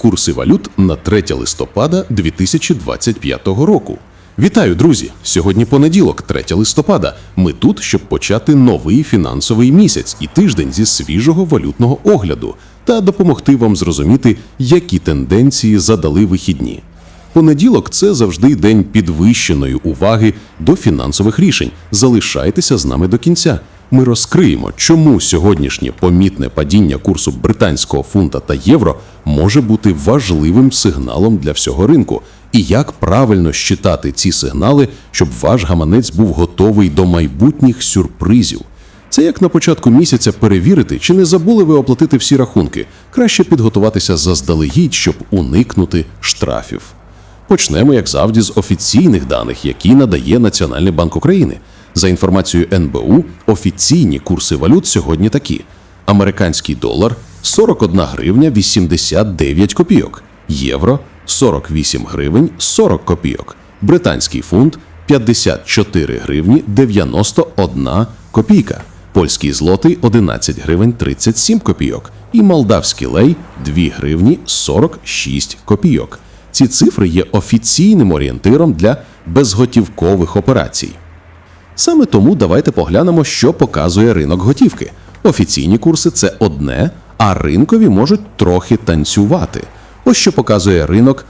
Курси валют на 3 листопада 2025 року. Вітаю, друзі! Сьогодні понеділок, 3 листопада. Ми тут, щоб почати новий фінансовий місяць і тиждень зі свіжого валютного огляду та допомогти вам зрозуміти, які тенденції задали вихідні. Понеділок це завжди день підвищеної уваги до фінансових рішень. Залишайтеся з нами до кінця. Ми розкриємо, чому сьогоднішнє помітне падіння курсу британського фунта та євро може бути важливим сигналом для всього ринку, і як правильно щитати ці сигнали, щоб ваш гаманець був готовий до майбутніх сюрпризів. Це як на початку місяця перевірити, чи не забули ви оплатити всі рахунки. Краще підготуватися заздалегідь, щоб уникнути штрафів. Почнемо, як завжди, з офіційних даних, які надає Національний банк України. За інформацією НБУ, офіційні курси валют сьогодні такі: американський долар 41 гривня 89 копійок, євро 48 гривень 40 копійок, британський фунт 54 гривні 91 копійка, польський злотий 11 гривень 37 копійок. І молдавський лей 2 гривні 46 копійок. Ці цифри є офіційним орієнтиром для безготівкових операцій. Саме тому давайте поглянемо, що показує ринок готівки. Офіційні курси це одне, а ринкові можуть трохи танцювати. Ось що показує ринок.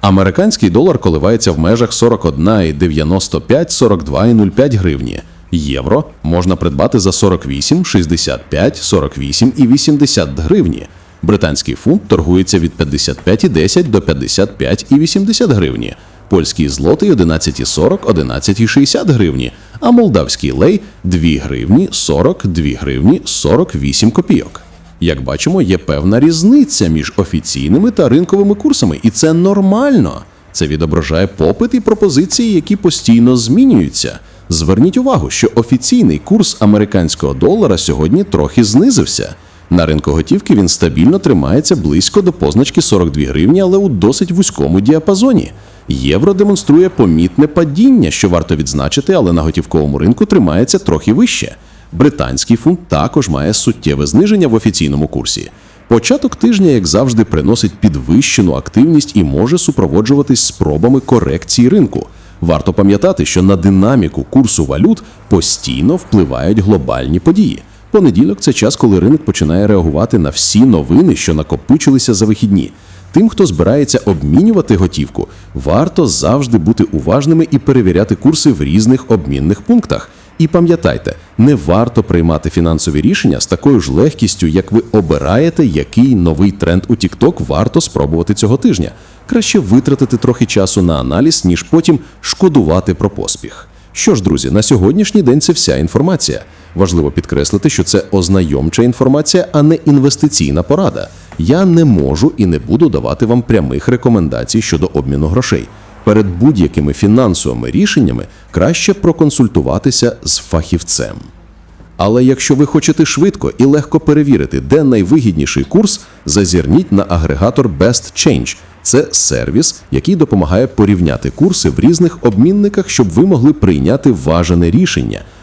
Американський долар коливається в межах 41,95-42,05 гривні. Євро можна придбати за 48, 65, 48 і 80 гривні. Британський фунт торгується від 55,10 до 55,80 гривні. Польський злотий 11,40, 11,60 гривні, а молдавський лей 2 гривні 42 гривні 48 копійок. Як бачимо, є певна різниця між офіційними та ринковими курсами, і це нормально. Це відображає попит і пропозиції, які постійно змінюються. Зверніть увагу, що офіційний курс американського долара сьогодні трохи знизився. На ринку готівки він стабільно тримається близько до позначки 42 гривні, але у досить вузькому діапазоні. Євро демонструє помітне падіння, що варто відзначити, але на готівковому ринку тримається трохи вище. Британський фунт також має суттєве зниження в офіційному курсі. Початок тижня, як завжди, приносить підвищену активність і може супроводжуватись спробами корекції ринку. Варто пам'ятати, що на динаміку курсу валют постійно впливають глобальні події. Понеділок це час, коли ринок починає реагувати на всі новини, що накопичилися за вихідні. Тим, хто збирається обмінювати готівку, варто завжди бути уважними і перевіряти курси в різних обмінних пунктах. І пам'ятайте, не варто приймати фінансові рішення з такою ж легкістю, як ви обираєте, який новий тренд у TikTok варто спробувати цього тижня. Краще витратити трохи часу на аналіз, ніж потім шкодувати про поспіх. Що ж, друзі, на сьогоднішній день це вся інформація. Важливо підкреслити, що це ознайомча інформація, а не інвестиційна порада. Я не можу і не буду давати вам прямих рекомендацій щодо обміну грошей. Перед будь-якими фінансовими рішеннями краще проконсультуватися з фахівцем. Але якщо ви хочете швидко і легко перевірити, де найвигідніший курс, зазирніть на агрегатор Best Change. Це сервіс, який допомагає порівняти курси в різних обмінниках, щоб ви могли прийняти важене рішення.